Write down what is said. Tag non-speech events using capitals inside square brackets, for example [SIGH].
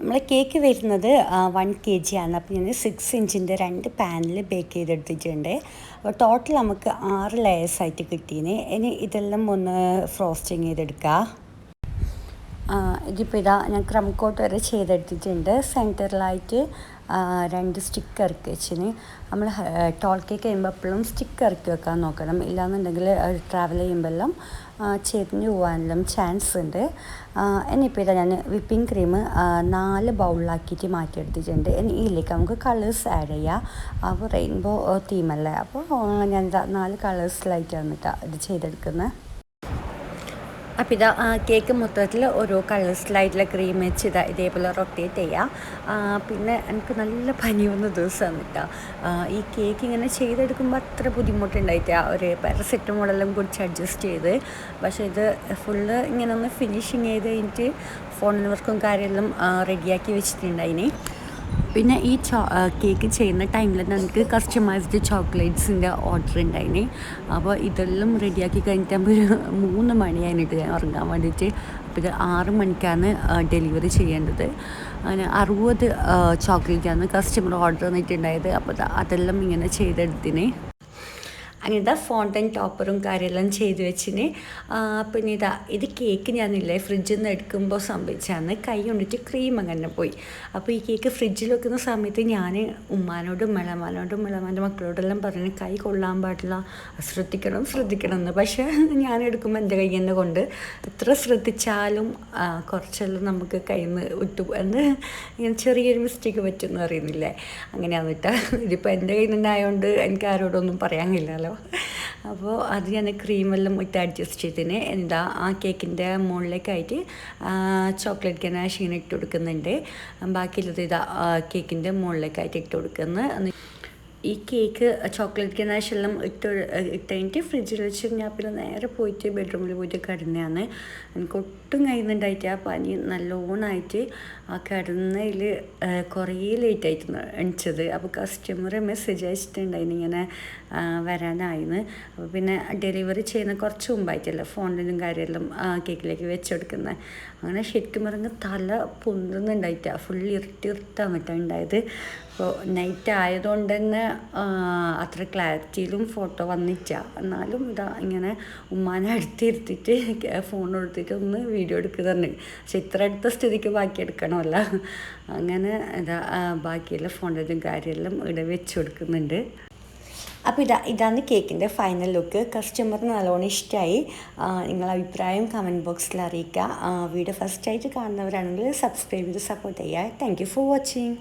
നമ്മളെ കേക്ക് വരുന്നത് one K G ആണ്. അപ്പോൾ ഞാൻ സിക്സ് ഇഞ്ചിന്റെ രണ്ട് പാനിൽ ബേക്ക് ചെയ്തെടുത്തിട്ടുണ്ട്. അപ്പോൾ ടോട്ടൽ നമുക്ക് ആറ് ലെയേഴ്സായിട്ട് കിട്ടീന്. ഇനി ഇതെല്ലാം ഒന്ന് ഫ്രോസ്റ്റിങ് ചെയ്തെടുക്കുക ഇതിപ്പോൾ ഇതാ ഞാൻ ക്രം കോട്ട് വരെ ചെയ്തെടുത്തിട്ടുണ്ട്. സെന്ററിലായിട്ട് രണ്ട് സ്റ്റിക്ക് ഇറക്കി വെച്ചിന്. നമ്മൾ ടോൾ കേക്ക് ചെയ്യുമ്പോൾ എപ്പോഴും സ്റ്റിക്ക് ഇറക്കി വെക്കാൻ നോക്കണം. ഇല്ലാന്നുണ്ടെങ്കിൽ ട്രാവൽ ചെയ്യുമ്പോൾ എല്ലാം ചേർന്ന് പോകാനെല്ലാം ചാൻസ് ഉണ്ട്. എന്നിപ്പോൾ ഇതാ ഞാൻ വിപ്പിംഗ് ക്രീം നാല് ബൗളിലാക്കിയിട്ട് മാറ്റിയെടുത്തിട്ടുണ്ട്. ഇനി ഇതിലേക്ക് നമുക്ക് കളേഴ്സ് ആഡ് ചെയ്യാം. അപ്പോൾ റെയിൻബോ തീമല്ലേ അപ്പോൾ ഞാൻ നാല് കളേഴ്സിലായിട്ടാണ് കേട്ടോ ഇത് ചെയ്തെടുക്കുന്നത് അപ്പോൾ ഇതാ കേക്ക് മൊത്തത്തിൽ ഓരോ കളേഴ്സിലായിട്ടുള്ള ക്രീം വെച്ച് ഇതാ ഇതേപോലെ റൊട്ടേറ്റ് ചെയ്യുക പിന്നെ എനിക്ക് നല്ല പനി വന്ന ദിവസമാണ് കേട്ടോ ഈ കേക്ക് ഇങ്ങനെ ചെയ്തെടുക്കുമ്പോൾ അത്ര ബുദ്ധിമുട്ടുണ്ടായിട്ടാ ഒരു പാരസെറ്റമോളെല്ലാം കുടിച്ച് അഡ്ജസ്റ്റ് ചെയ്ത്. പക്ഷേ ഇത് ഫുള്ള് ഇങ്ങനെ ഒന്ന് ഫിനിഷിങ് ചെയ്ത് കഴിഞ്ഞിട്ട് ഫോണിൽ വർക്കും കാര്യമെല്ലാം റെഡിയാക്കി വെച്ചിട്ടുണ്ടായിന്. പിന്നെ ഈ ചോ കേക്ക് ചെയ്യുന്ന ടൈമിൽ നമുക്ക് കസ്റ്റമൈസ്ഡ് ചോക്ലേറ്റ്സിന്റെ ഓർഡർ ഉണ്ടായിന് അപ്പോൾ ഇതെല്ലാം റെഡിയാക്കി കഴിഞ്ഞിട്ടാകുമ്പോൾ ഒരു മൂന്ന് മണിയായിട്ട് ഞാൻ ഉറങ്ങാൻ വേണ്ടിയിട്ട് അപ്പോൾ ഇത് ആറ് മണിക്കാണ് ഡെലിവറി ചെയ്യേണ്ടത്. അങ്ങനെ അറുപത് ചോക്ലേറ്റാണ് കസ്റ്റമർ ഓർഡർ തന്നിട്ടുണ്ടായത്. അപ്പോൾ അതെല്ലാം ഇങ്ങനെ ചെയ്തെടുത്തിന്. അങ്ങനത്തെ ഫോണ്ടൻ ടോപ്പറും കാര്യമെല്ലാം ചെയ്തു വെച്ചിന്. പിന്നെ ഇതാ ഇത് കേക്ക് ഞാനില്ലേ ഫ്രിഡ്ജിൽ നിന്ന് എടുക്കുമ്പോൾ സംഭവിച്ചാണ് കൈ കൊണ്ടിട്ട് ക്രീം അങ്ങനെ പോയി. അപ്പോൾ ഈ കേക്ക് ഫ്രിഡ്ജിൽ വെക്കുന്ന സമയത്ത് ഞാൻ ഉമ്മാനോടും മിളമാനോടും മിളമാന്റെ മക്കളോടെല്ലാം പറഞ്ഞു കൈ കൊള്ളാൻ പാടില്ല ശ്രദ്ധിക്കണം ശ്രദ്ധിക്കണം എന്ന്. പക്ഷേ ഞാൻ എടുക്കുമ്പോൾ എന്റെ കൈ തന്നെ കൊണ്ട് എത്ര ശ്രദ്ധിച്ചാലും കുറച്ചെല്ലാം നമുക്ക് കയ്യിൽ നിന്ന് വിട്ടു എന്ന് ഇങ്ങനെ ചെറിയൊരു മിസ്റ്റേക്ക് പറ്റുമെന്ന് അറിയുന്നില്ലേ അങ്ങനെയാണ് കേട്ടോ ഇതിപ്പോൾ എന്റെ കയ്യിൽ നിന്നായതുകൊണ്ട് എനിക്ക് ആരോടൊന്നും പറയാൻ കഴിയില്ലല്ലോ അപ്പോൾ അത് ഞാൻ ക്രീമെല്ലാം ഇട്ട് അഡ്ജസ്റ്റ് ചെയ്തതിന് എന്താ ആ കേക്കിന്റെ മുകളിലേക്കായിട്ട് ചോക്ലേറ്റ് ഗനാഷ് ഇങ്ങനെ ഇട്ട് കൊടുക്കുന്നുണ്ട്. ബാക്കിയുള്ളത് ഇതാ കേക്കിന്റെ മുകളിലേക്കായിട്ട് ഇട്ട് കൊടുക്കുന്നു. ഈ കേക്ക് ചോക്ലേറ്റ് കനാശെല്ലാം ഇട്ട് ഇട്ട് കഴിഞ്ഞിട്ട് ഫ്രിഡ്ജിൽ വെച്ച് ഞാൻ പിന്നെ നേരെ പോയിട്ട് ബെഡ്റൂമിൽ പോയിട്ട് കിടന്നതാണ്. എനിക്ക് ഒട്ടും കഴിയുന്നുണ്ടായിട്ട് ആ പനി നല്ലോണമായിട്ട് ആ കിടന്നതിൽ കുറേ ലേറ്റായിട്ട് എണിച്ചത്. അപ്പോൾ കസ്റ്റമർ മെസ്സേജ് അയച്ചിട്ടുണ്ടായിരുന്നു ഇങ്ങനെ വരാനായിന്ന്. അപ്പോൾ പിന്നെ ഡെലിവറി ചെയ്യുന്ന കുറച്ച് മുമ്പായിട്ടല്ല ഫോണിലും കാര്യമെല്ലാം കേക്കിലേക്ക് വെച്ചെടുക്കുന്നത് അങ്ങനെ ശരിക്കും പറഞ്ഞാൽ തല പൊന്തുന്നുണ്ടായിട്ടാണ് ഫുൾ പറ്റാ ഉണ്ടായത്. അപ്പോൾ നൈറ്റ് ആയതുകൊണ്ട് തന്നെ അത്ര ക്ലാരിറ്റിയിലും ഫോട്ടോ വന്നില്ല. എന്നാലും ഇതാ ഇങ്ങനെ ഉമ്മാനെ അടുത്തിരുത്തിയിട്ട് [LAUGHS] ഫോൺ എടുത്തിട്ട് ഒന്ന് വീഡിയോ എടുക്കുന്നുണ്ട് പക്ഷെ ഇത്ര അടുത്ത സ്ഥിതിക്ക് ബാക്കി എടുക്കണമല്ല. അങ്ങനെ ഇതാ ബാക്കിയുള്ള ഫോണിലും കാര്യമെല്ലാം ഇവിടെ വെച്ച് കൊടുക്കുന്നുണ്ട്. അപ്പോൾ ഇതാ ഇതാണ് കേക്കിന്റെ ഫൈനൽ ലുക്ക് കസ്റ്റമറിന് നല്ലോണം ഇഷ്ടമായി നിങ്ങളുടെ അഭിപ്രായം കമന്റ് ബോക്സിൽ അറിയിക്കുക. വീഡിയോ ഫസ്റ്റ് ആയിട്ട് കാണുന്നവരാണെങ്കിൽ സബ്സ്ക്രൈബ് ചെയ്ത് സപ്പോർട്ട് ചെയ്യുക. Thank for watching